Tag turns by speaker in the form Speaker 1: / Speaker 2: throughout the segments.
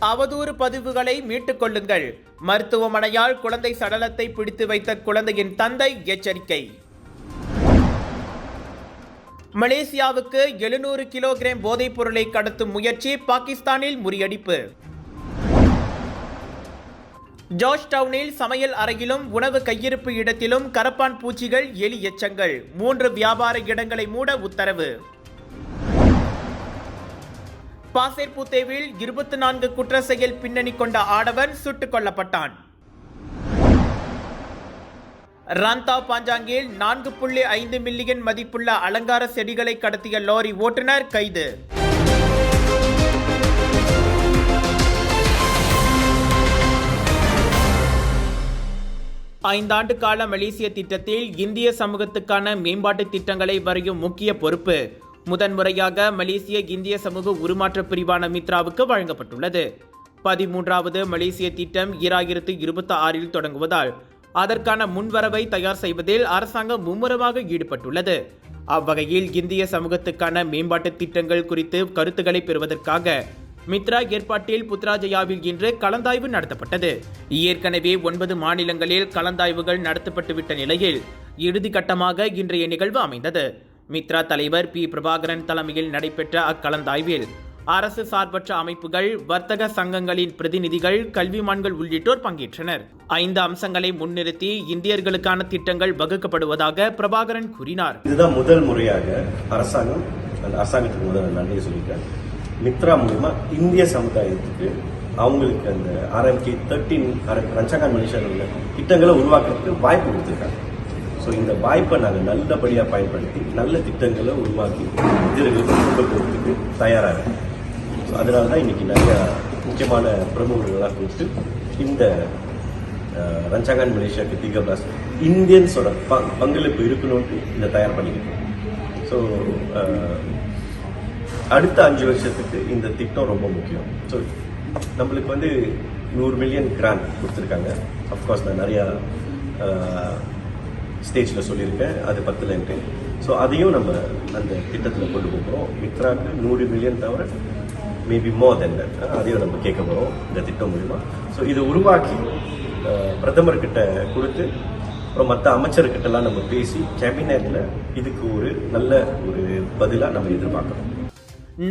Speaker 1: அவதூறு பதிவுகளை மீட்டுக் கொள்ளுங்கள். மருத்துவமனையால் குழந்தை சடலத்தை பிடித்து வைத்த குழந்தையின் தந்தை எச்சரிக்கை. மலேசியாவுக்கு எழுநூறு கிலோகிராம் போதைப் பொருளை கடத்தும் முயற்சி பாகிஸ்தானில் முறியடிப்பு. ஜார்ஜ் டவுனில் சமையல் அறையிலும் உணவு கையிருப்பு இடத்திலும் கரப்பான் பூச்சிகள் எலி எச்சங்கள். மூன்று வியாபார இடங்களை மூட உத்தரவு. பாசேர்புத்தேவில் இருபத்தி நான்கு குற்ற செயல் பின்னணி கொண்ட ஆடவன் சுட்டுக் கொல்லப்பட்டான். ராந்தா பாஞ்சாங்கில் நான்கு புள்ளி ஐந்து மில்லியன் மதிப்புள்ள அலங்கார செடிகளை கடத்திய லாரி ஓட்டுநர் கைது. ஐந்தாண்டு கால மலேசிய திட்டத்தில் இந்திய சமூகத்துக்கான மேம்பாட்டு திட்டங்களை வரையும் முக்கிய பொறுப்பு. முதன்முறையாக மலேசிய இந்திய சமூக உருமாற்ற பிரிவான மித்ராவுக்கு வழங்கப்பட்டுள்ளது. பதிமூன்றாவது மலேசிய திட்டம் ஈராயிரத்து இருபத்தி ஆறில் தொடங்குவதால் அதற்கான முன்வரவை தயார் செய்வதில் அரசாங்கம் மும்முரமாக ஈடுபட்டுள்ளது. அவ்வகையில் இந்திய சமூகத்துக்கான மேம்பாட்டு திட்டங்கள் குறித்து கருத்துக்களை பெறுவதற்காக மித்ரா ஏற்பாட்டில் புத்ராஜயாவில் இன்று கலந்தாய்வு நடத்தப்பட்டது. ஏற்கனவே ஒன்பது மாநிலங்களில் கலந்தாய்வுகள் நடத்தப்பட்டுவிட்ட நிலையில் இறுதி கட்டமாக இன்றைய நிகழ்வு அமைந்தது. மித்ரா தலைவர் பி. பிரபாகரன் தலைமையில் நடைபெற்ற அக்கலந்தாய்வில் அரசு சார்பற்ற அமைப்புகள் வர்த்தக சங்கங்களின் பிரதிநிதிகள் கல்விமான்கள் உள்ளிட்டோர் பங்கேற்றனர். ஐந்து அம்சங்களை முன்னிறுத்தி இந்தியர்களுக்கான திட்டங்கள் வகுக்கப்படுவதாக பிரபாகரன் கூறினார்.
Speaker 2: இதுதான் முதல் முறையாக அரசாங்கம் அரசாங்கத்துக்கு முதல் நன்றியை சொல்லிக்கிறேன் மித்ரா மூலமா இந்திய சமுதாயத்துக்கு அவங்களுக்கு அந்த ஆர்எம்கே தேர்ட்டின் ரஞ்சகான் மலேசியாவில் உள்ள திட்டங்களை உருவாக்குறதுக்கு வாய்ப்பு கொடுத்துருக்காங்க. ஸோ இந்த வாய்ப்பை நாங்கள் நல்லபடியாக பயன்படுத்தி நல்ல திட்டங்களை உருவாக்கி இந்தியர்களுக்கு கொண்டு போகிறதுக்கு தயாராக இருக்கோம். ஸோ அதனால தான் இன்றைக்கி நிறைய முக்கியமான பிரமுகர்களாக கூப்பிட்டு இந்த ரஞ்சாங்கான் ரஞ்சகான் மலேசியாவுக்கு திக பிளாஸ் இந்தியன்ஸோட ப பங்களிப்பு இருக்கணும்ட்டு இதை தயார் பண்ணிக்கிட்டோம் ஸோ அடுத்த அஞ்சு வருஷத்துக்கு இந்த திட்டம் ரொம்ப முக்கியம். ஸோ நம்மளுக்கு வந்து நூறு மில்லியன் கிராண்ட் கொடுத்துருக்காங்க. அஃப்கோர்ஸ் நான் நிறையா ஸ்டேஜில் சொல்லியிருக்கேன் அது பத்துலன்ட்டு ஸோ அதையும் நம்ம அந்த திட்டத்தில் கொண்டு போகிறோம். மித்ராக்கு நூறு மில்லியன் தவிர மேபி மோர் தென் தட் அதையும் நம்ம கேட்க போகிறோம் இந்த திட்டம் மூலிமா ஸோ இதை உருவாக்கி பிரதமர்கிட்ட கொடுத்து அப்புறம் மற்ற அமைச்சர்கிட்டலாம் நம்ம பேசி கேபினெட்டில் இதுக்கு ஒரு நல்ல ஒரு பதிலாக நம்ம எதிர்பார்க்குறோம்.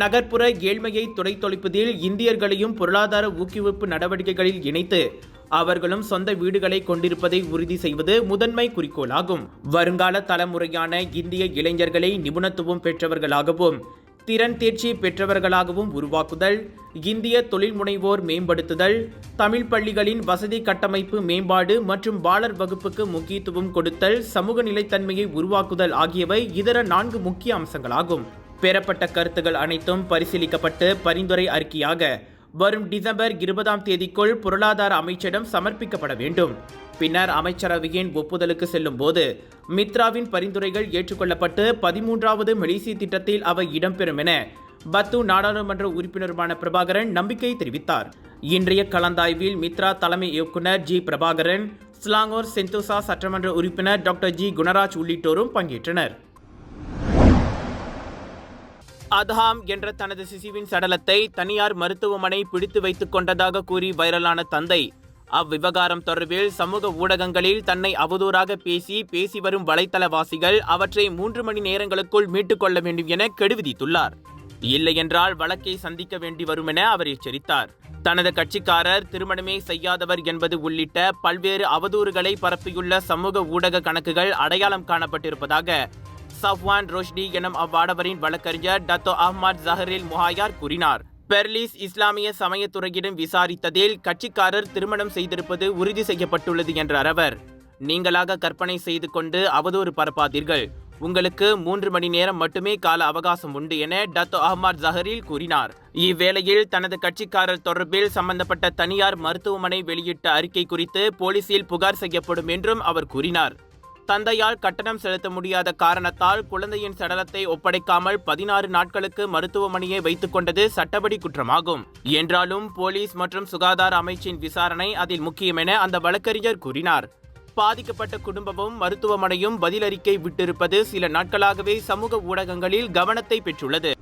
Speaker 1: நகர்ப்புற ஏழ்மையை துடைத்தொழிப்பதில் இந்தியர்களையும் பொருளாதார ஊக்குவிப்பு நடவடிக்கைகளில் இணைத்து அவர்களும் சொந்த வீடுகளை கொண்டிருப்பதை உறுதி செய்வது முதன்மை குறிக்கோளாகும். வருங்கால தலைமுறையான இந்திய இளைஞர்களை நிபுணத்துவம் பெற்றவர்களாகவும் திறன் தேர்ச்சி பெற்றவர்களாகவும் உருவாக்குதல் இந்திய தொழில் முனைவோர் மேம்படுத்துதல் தமிழ் பள்ளிகளின் வசதி கட்டமைப்பு மேம்பாடு மற்றும் பாலர் வகுப்புக்கு முக்கியத்துவம் கொடுத்தல் சமூக நிலைத்தன்மையை உருவாக்குதல் ஆகியவை இதர நான்கு முக்கிய அம்சங்களாகும். பெறப்பட்ட கருத்துகள் அனைத்தும் பரிசீலிக்கப்பட்டு பரிந்துரை அறிக்கையாக வரும் டிசம்பர் இருபதாம் தேதிக்குள் பொருளாதார அமைச்சரிடம் சமர்ப்பிக்கப்பட வேண்டும். பின்னர் அமைச்சரவையின் ஒப்புதலுக்கு செல்லும் போது மித்ராவின் பரிந்துரைகள் ஏற்றுக்கொள்ளப்பட்டு பதிமூன்றாவது மெலிசி திட்டத்தில் அவை இடம்பெறும் என பத்து நாடாளுமன்ற உறுப்பினருமான பிரபாகரன் நம்பிக்கை தெரிவித்தார். இன்றைய கலந்தாய்வில் மித்ரா தலைமை இயக்குனர் ஜி பிரபாகரன் ஸ்லாங்கோர் செந்தோசா சட்டமன்ற உறுப்பினர் டாக்டர் ஜி குணராஜ் உள்ளிட்டோரும் பங்கேற்றனர். அத்ஹாம் என்ற தனது சிசுவின் சடலத்தை தனியார் மருத்துவமனை பிடித்து வைத்துக் கொண்டதாக கூறி வைரலான தந்தை. அவ்விவகாரம் தொடர்பில் சமூக ஊடகங்களில் தன்னை அவதூறாக பேசி பேசி வரும் வலைத்தளவாசிகள் அவற்றை மூன்று மணி நேரங்களுக்குள் மீட்டுக் கொள்ள வேண்டும் என கெடுவிதித்துள்ளார். இல்லையென்றால் வழக்கை சந்திக்க வேண்டி வரும் என அவர் எச்சரித்தார். தனது கட்சிக்காரர் திருமணமே செய்யாதவர் என்பது உள்ளிட்ட பல்வேறு அவதூறுகளை பரப்பியுள்ள சமூக ஊடக கணக்குகள் அடையாளம் காணப்பட்டிருப்பதாக சஃப்வான் ரோஷ்டி எனும் அவ்வாடவரின் வழக்கறிஞர் டத்தோ அஹ்மத் ஜஹரில் முஹாயார் கூறினார். பெர்லிஸ் இஸ்லாமிய சமயத்துறையிடம் விசாரித்ததில் கட்சிக்காரர் திருமணம் செய்திருப்பது உறுதி செய்யப்பட்டுள்ளது என்றார் அவர். நீங்களாக கற்பனை செய்து கொண்டு அவதூறு பரப்பாதீர்கள். உங்களுக்கு மூன்று மணி நேரம் மட்டுமே கால அவகாசம் உண்டு என டத்தோ அஹ்மத் ஜஹரில் கூறினார். இவ்வேளையில் தனது கட்சிக்காரர் தொடர்பில் சம்பந்தப்பட்ட தனியார் மருத்துவமனை வெளியிட்ட அறிக்கை குறித்து போலீசில் புகார் செய்யப்படும் என்றும் அவர் கூறினார். தந்தையால் கட்டணம் செலுத்த முடியாத காரணத்தால் குழந்தையின் சடலத்தை ஒப்படைக்காமல் பதினாறு நாட்களுக்கு மருத்துவமனையை வைத்துக் கொண்டது சட்டப்படி குற்றமாகும். என்றாலும் போலீஸ் மற்றும் சுகாதார அமைச்சின் விசாரணை அதில் முக்கியம் என அந்த வழக்கறிஞர் கூறினார். பாதிக்கப்பட்ட குடும்பமும் மருத்துவமனையும் பதிலறிக்கை விட்டிருப்பது சில நாட்களாகவே சமூக ஊடகங்களில் கவனத்தை பெற்றுள்ளது.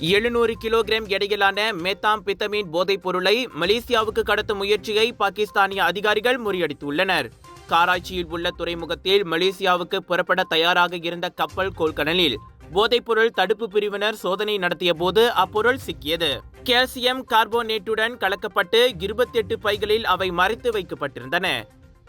Speaker 1: எழுநூறு கிலோகிராம் எடையிலான மெத்தாம்பித்தமின் போதைப் பொருளை மலேசியாவுக்கு கடத்தும் முயற்சியை பாகிஸ்தானிய அதிகாரிகள் முறியடித்துள்ளனர். காராய்ச்சியில் உள்ள துறைமுகத்தில் மலேசியாவுக்கு புறப்பட தயாராக இருந்த கப்பல் கொள்கடலில் போதைப்பொருள் தடுப்பு பிரிவினர் சோதனை நடத்திய போது அப்பொருள் சிக்கியது. கால்சியம் கார்போனேட்டுடன் கலக்கப்பட்டு இருபத்தி எட்டு பைகளில் அவை மறைத்து வைக்கப்பட்டிருந்தன.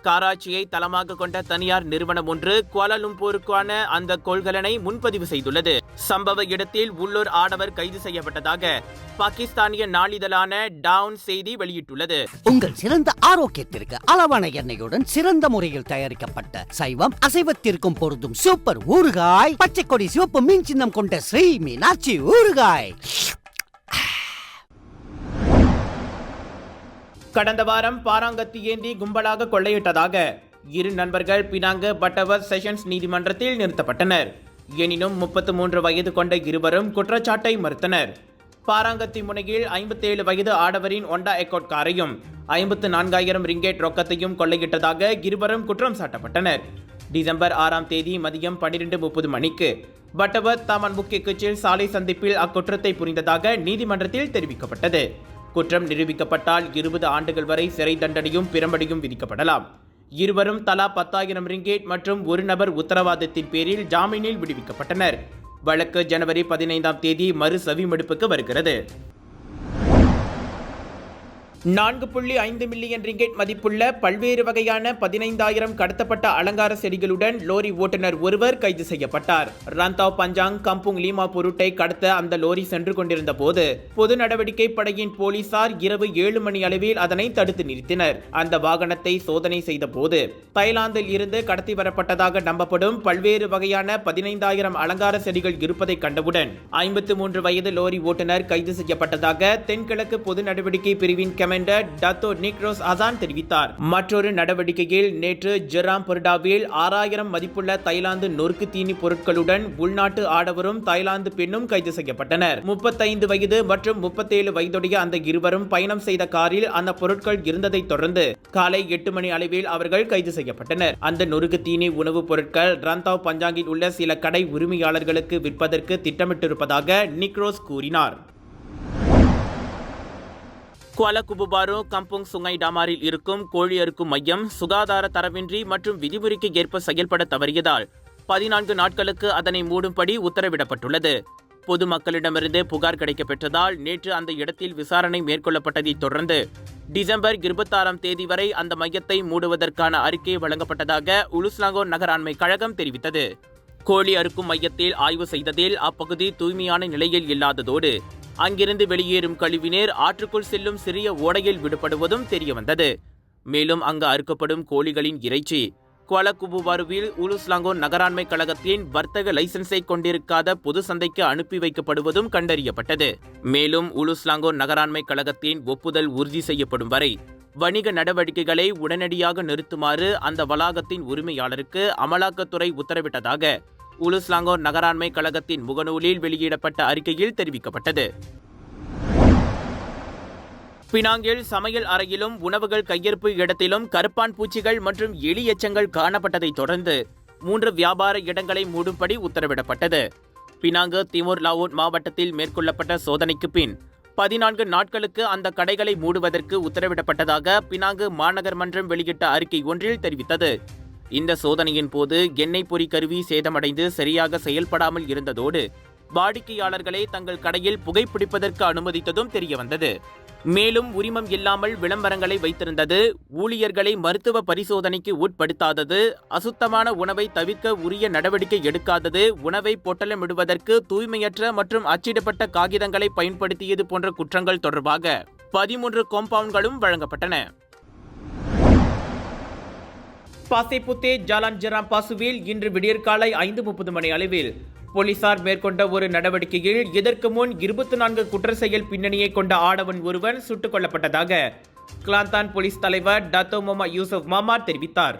Speaker 1: கராச்சியை தளமாக கொண்ட தனியார் நிறுவனம் ஒன்று குவாலலும்பூருக்கான அந்த கொள்கலனை முன்பதிவு செய்துள்ளது. சம்பவ இடத்தில் உள்ளூர் ஆடவர் கைது செய்யப்பட்டதாக பாகிஸ்தானிய நாளிதழான டவுன் செய்தி வெளியிட்டுள்ளது.
Speaker 3: உங்கள் சிறந்த ஆரோக்கியத்திற்கு அளவான எண்ணெயுடன் சிறந்த முறையில் தயாரிக்கப்பட்ட சைவம் அசைவத்திற்கும் பொருந்தும் சூப்பர் ஊறுகாய் பச்சை கொடி சிவப்பு மீன் சின்னம் கொண்ட ஸ்ரீ மீனாட்சி ஊறுகாய்.
Speaker 1: கடந்த வாரம் பாராங்கத்தி ஏந்தி கும்பலாக கொள்ளையிட்டதாக இரு நண்பர்கள் பினாங்கு பட்டவர் செஷன்ஸ் நீதிமன்றத்தில் நிறுத்தப்பட்டனர். எனினும் முப்பத்து மூன்று வயது கொண்ட இருவரும் குற்றச்சாட்டை மறுத்தனர். பாராங்கத்தி முனையில் ஐம்பத்தேழு வயது ஆடவரின் ஒண்டா எக்கோட் காரையும் ஐம்பத்து நான்காயிரம் ரிங்கேட் ரொக்கத்தையும் கொள்ளையிட்டதாக இருவரும் குற்றம் சாட்டப்பட்டனர். டிசம்பர் ஆறாம் தேதி மதியம் பன்னிரண்டு முப்பது மணிக்கு பட்டவர் தாமன் முக்கிய கட்சியில் சாலை சந்திப்பில் அக்குற்றத்தை புரிந்ததாக நீதிமன்றத்தில் தெரிவிக்கப்பட்டது. குற்றம் நிரூபிக்கப்பட்டால் இருபது ஆண்டுகள் வரை சிறை தண்டனையும் பிரம்படியும் விதிக்கப்படலாம். இருவரும் தலா பத்தாயிரம் ரிங்கேட் மற்றும் ஒரு நபர் உத்தரவாதத்தின் பேரில் ஜாமீனில் விடுவிக்கப்பட்டனர். வழக்கு ஜனவரி பதினைந்தாம் தேதி மறு செவிமடுப்புக்கு வருகிறது. நான்கு புள்ளி ஐந்து மில்லியன் ரிங்கெட் மதிப்புள்ள பல்வேறு வகையான பதினைந்தாயிரம் கடத்தப்பட்ட அலங்கார செடிகளுடன் லோரி ஓட்டுநர் ஒருவர் கைது செய்யப்பட்டார். ரந்தாவ் பஞ்சாங் கம்புங் லீமா பொருட்டை கடத்த அந்த லோரி சென்று கொண்டிருந்த போது பொது நடவடிக்கை படையின் போலீசார் இரவு ஏழு மணி அளவில் அதனை தடுத்து நிறுத்தினர். அந்த வாகனத்தை சோதனை செய்த போது தாய்லாந்தில் இருந்து கடத்தி வரப்பட்டதாக நம்பப்படும் பல்வேறு வகையான பதினைந்தாயிரம் அலங்கார செடிகள் இருப்பதை கண்டவுடன் ஐம்பத்து மூன்று வயது லோரி ஓட்டுநர் கைது செய்யப்பட்டதாக தென்கிழக்கு பொது நடவடிக்கை பிரிவின் கமாண்டர் டத்தோ நிக்ரோஸ் அசான் தெரிவித்தார். மற்றொரு நடவடிக்கையில் நேற்று ஜெராம் பொருடாவில் ஆறாயிரம் மதிப்புள்ள தைலாந்து நொறுக்கு தீனி பொருட்களுடன் உள்நாட்டு ஆடவரும் தாய்லாந்து பெண்ணும் கைது செய்யப்பட்டனர். முப்பத்தைந்து வயது மற்றும் முப்பத்தேழு வயதுடைய அந்த இருவரும் பயணம் செய்த காரில் அந்த பொருட்கள் இருந்ததை தொடர்ந்து காலை எட்டு மணி அளவில் அவர்கள் கைது செய்யப்பட்டனர். அந்த நொறுக்கு தீனி உணவுப் பொருட்கள் ரந்தாவ் பஞ்சாங்கில் உள்ள சில கடை உரிமையாளர்களுக்கு விற்பதற்கு திட்டமிட்டிருப்பதாக நிக்ரோஸ் கூறினார். குவாலகுபுபாரோ கம்புங் சுங்கை டாமாரில் இருக்கும் கோழி அறுக்கும் மையம் சுகாதார தரவின்றி மற்றும் விதிமுறைக்கு ஏற்ப செயல்பட தவறியதால் பதினான்கு நாட்களுக்கு அதனை மூடும்படி உத்தரவிடப்பட்டுள்ளது. பொதுமக்களிடமிருந்து புகார் கிடைக்கப்பெற்றதால் நேற்று அந்த இடத்தில் விசாரணை மேற்கொள்ளப்பட்டதைத் தொடர்ந்து டிசம்பர் இருபத்தாறாம் தேதி வரை அந்த மையத்தை மூடுவதற்கான அறிக்கை வழங்கப்பட்டதாக உலுஸ்லாங்கோர் நகராண்மை கழகம் தெரிவித்தது. கோழி அறுக்கும் மையத்தில் ஆய்வு செய்ததில் அப்பகுதி தூய்மையான நிலையில் இல்லாததோடு அங்கிருந்து வெளியேறும் கழிவுநீர் ஆற்றுக்குள் செல்லும் சிறிய ஓடையில் விடுபடுவதும் தெரியவந்தது. மேலும் அங்கு அறுக்கப்படும் கோழிகளின் இறைச்சி குவாலகுபுவாருவில் உலுஸ்லாங்கோன் நகராண்மை கழகத்தின் வர்த்தக லைசன்ஸை கொண்டிருக்காத பொது சந்தைக்கு அனுப்பி வைக்கப்படுவதும் கண்டறியப்பட்டது. மேலும் உலுஸ்லாங்கோன் நகராண்மை கழகத்தின் ஒப்புதல் உறுதி செய்யப்படும் வரை வணிக நடவடிக்கைகளை உடனடியாக நிறுத்துமாறு அந்த வளாகத்தின் உரிமையாளருக்கு அமலாக்கத்துறை உத்தரவிட்டதாக உலுஸ்லாங்கோர் நகராண்மை கழகத்தின் முகநூலில் வெளியிடப்பட்ட அறிக்கையில் தெரிவிக்கப்பட்டது. பினாங்கில் சமையல் அறையிலும் உணவுகள் கையிருப்பு இடத்திலும் கருப்பான் பூச்சிகள் மற்றும் எலி எச்சங்கள் காணப்பட்டதைத் தொடர்ந்து மூன்று வியாபார இடங்களை மூடும்படி உத்தரவிடப்பட்டது. பினாங்கு திமோர் லாவோட் மாவட்டத்தில் மேற்கொள்ளப்பட்ட சோதனைக்கு பின் பதினான்கு நாட்களுக்கு அந்த கடைகளை மூடுவதற்கு உத்தரவிடப்பட்டதாக பினாங்கு மாநகர் மன்றம் வெளியிட்ட அறிக்கை ஒன்றில் தெரிவித்தது. இந்த சோதனையின் போது எண்ணெய் பொறி கருவி சேதமடைந்து சரியாக செயல்படாமல் இருந்ததோடு வாடிக்கையாளர்களை தங்கள் கடையில் புகைப்பிடிப்பதற்கு அனுமதித்ததும் தெரியவந்தது. மேலும் உரிமம் இல்லாமல் விளம்பரங்களை வைத்திருந்தது ஊழியர்களை மருத்துவ பரிசோதனைக்கு உட்படுத்தாதது அசுத்தமான உணவை தவிர்க்க உரிய நடவடிக்கை எடுக்காதது உணவை பொட்டலமிடுவதற்கு தூய்மையற்ற மற்றும் அச்சிடப்பட்ட காகிதங்களை பயன்படுத்தியது போன்ற குற்றங்கள் தொடர்பாக பதிமூன்று காம்பவுண்ட்களும் வழங்கப்பட்டன. பாசைப்புத்தே ஜாலான்ஜெராம் பாசுவில் இன்று விடியற்காலை ஐந்து முப்பது மணி அளவில். போலீசார் மேற்கொண்ட ஒரு நடவடிக்கையில் இதற்கு முன் இருபத்தி நான்கு குற்ற செயல் பின்னணியை கொண்ட ஆடவன் ஒருவன் சுட்டுக் கொல்லப்பட்டதாக கிளாந்தான் போலீஸ் தலைவர் டத்தோ மொமா மாமா தெரிவித்தார்.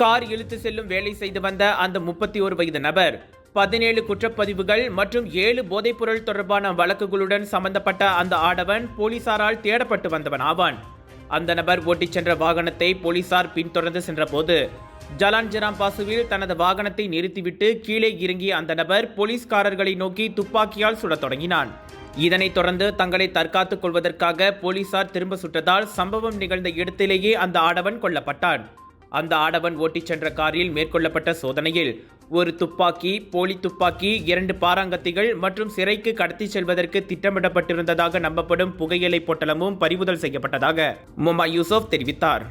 Speaker 1: கார் இழுத்து செல்லும் வேலை செய்து வந்த அந்த முப்பத்தி ஒரு வயது நபர் பதினேழு குற்றப்பதிவுகள் மற்றும் ஏழு போதைப்பொருள் தொடர்பான வழக்குகளுடன் சம்பந்தப்பட்ட அந்த ஆடவன் போலீசாரால் தேடப்பட்டு வந்தவன் ஆவான். அந்த நபர் ஓட்டிச் சென்ற வாகனத்தை போலீசார் பின்தொடர்ந்து சென்றபோது ஜலான் ஜெராம் பாசுவில் தனது வாகனத்தை நிறுத்திவிட்டு கீழே இறங்கிய அந்த நபர் போலீஸ்காரர்களை நோக்கி துப்பாக்கியால் சுடத் தொடங்கினான். இதனைத் தொடர்ந்து தங்களை தற்காத்துக் கொள்வதற்காக போலீசார் திரும்ப சுட்டதால் சம்பவம் நிகழ்ந்த இடத்திலேயே அந்த ஆடவன் கொல்லப்பட்டான். அந்த ஆடவன் ஓட்டிச் சென்ற காரில் மேற்கொள்ளப்பட்ட சோதனையில் ஒரு துப்பாக்கி போலி துப்பாக்கி இரண்டு பாராங்கத்திகள் மற்றும் சிறைக்கு கடத்திச் செல்வதற்கு திட்டமிடப்பட்டிருந்ததாக நம்பப்படும் புகையிலை பொட்டலமும் பறிமுதல் செய்யப்பட்டதாக முமா யூசப் தெரிவித்தார்.